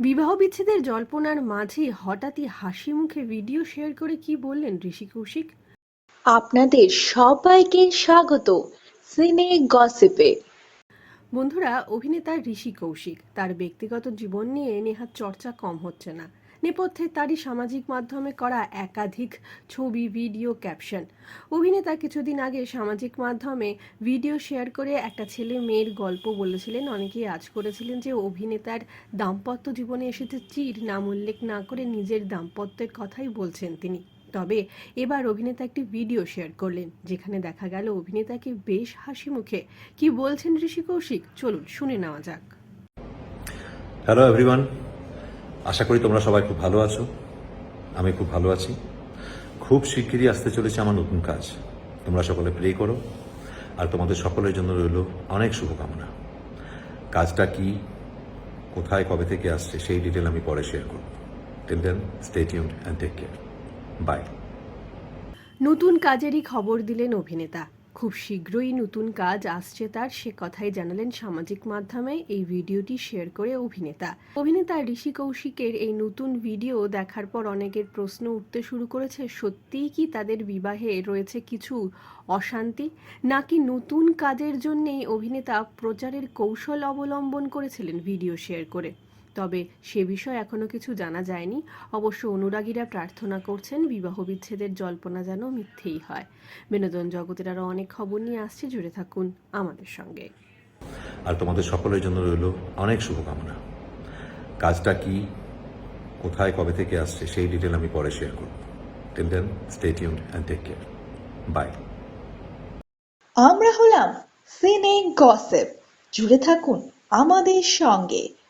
বিবাহ বিচ্ছেদের জল্পনার মাঝে হঠাৎই হাসি মুখে ভিডিও শেয়ার করে কি বললেন ঋষি কৌশিক? আপনাদের সবাইকে স্বাগত সিনে গসিপে। বন্ধুরা অভিনেতা ঋষি কৌশিক তার ব্যক্তিগত জীবন নিয়ে নেহাত চর্চা কম হচ্ছে না। নেপথ্যে তারই সামাজিক মাধ্যমে করা একাধিক ছবি, ভিডিও, ক্যাপশন। অভিনেতা কিছুদিন আগে সামাজিক মাধ্যমে ভিডিও শেয়ার করে একটা ছেলে মেয়ের গল্প বলেছিলেন। অনেকেই আজ করেছিলেন যে অভিনেতার দাম্পত্য জীবনে এসেছে চির, নাম উল্লেখ না করে নিজের দাম্পত্যের কথাই বলছেন তিনি। তবে এবার অভিনেতা একটি ভিডিও শেয়ার করলেন, যেখানে দেখা গেল অভিনেতাকে বেশ হাসি মুখে। কি বলছেন ঋষি কৌশিক? চলুন শুনে নেওয়া যাক। হ্যালো এভরিওয়ান আশা করি তোমরা সবাই খুব ভালো আছো। আমি খুব ভালো আছি। খুব শিগগিরই আসতে চলেছে আমার নতুন কাজ। তোমরা সকলে প্রে করো। আর তোমাদের সকলের জন্য রইল অনেক শুভকামনা। কাজটা কি, কোথায়, কবে থেকে আসছে, সেই ডিটেল আমি পরে শেয়ার করব। Till then stay tuned and take care bye নতুন কাজেরই খবর দিলেন অভিনেতা। খুব শীঘ্রই নতুন কাজ আসছে তার, সে কথাই জানালেন সামাজিক মাধ্যমে এই ভিডিওটি শেয়ার করে অভিনেতা। অভিনেতা ঋষি কৌশিকের এই নতুন ভিডিও দেখার পর অনেকের প্রশ্ন উঠতে শুরু করেছে, সত্যিই কি তাদের বিবাহে রয়েছে কিছু অশান্তি? নাকি নতুন কাজের জন্যেই অভিনেতা প্রচারের কৌশল অবলম্বন করেছিলেন ভিডিও শেয়ার করে? তবে সে বিষয়ে এখনও কিছু জানা যায়নি। অবশ্য অনুরাগীরা প্রার্থনা করছেন বিবাহ বিচ্ছেদের জল্পনা যেন মিথ্যেই হয়। বিনোদন জগতের আরও অনেক খবর নিয়ে আসছে জুড়ে থাকুন আমাদের সঙ্গে। আর তোমাদের সকলের জন্য রইল অনেক শুভকামনা। কাজটা কি কোথায় কবে থেকে আসছে সেই ডিটেল আমি পরে শেয়ার করব। Till then stay tuned and take care bye আমরা হলাম সিনে গসিপ জুড়ে থাকুন আমাদের সঙ্গে।